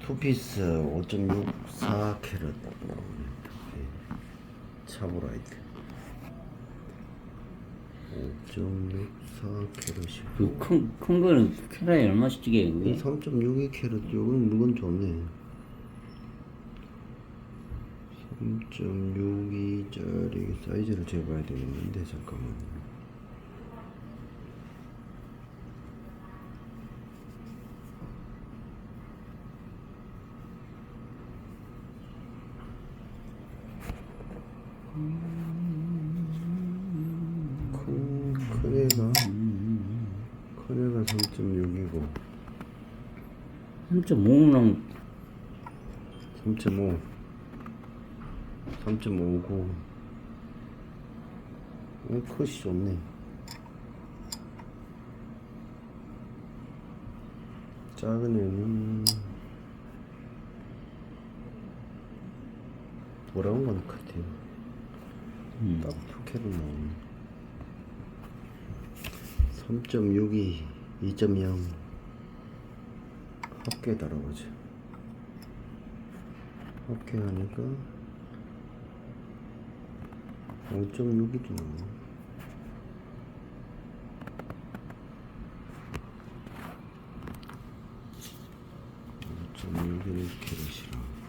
투피스 5.64 캐럿 차보라이트 5.64 캐럿이 그큰 큰 거는 캐라에 얼마씩 그게? 3.62 캐럿 요건 물건 좋네. 3.62짜리 사이즈를 재봐야 되겠는데 잠깐만 큰, 큰 애가 큰 애가 3.6이고. 3.5는 3.5 3.59 어, 컷이 좋네. 작은 애는 돌아온 건 같아요 음. 딱 포켓로 나오네 3.62 2.0 합계 달아보자 합계하니까 5.6이도 나오네 5.6을 캐럿이라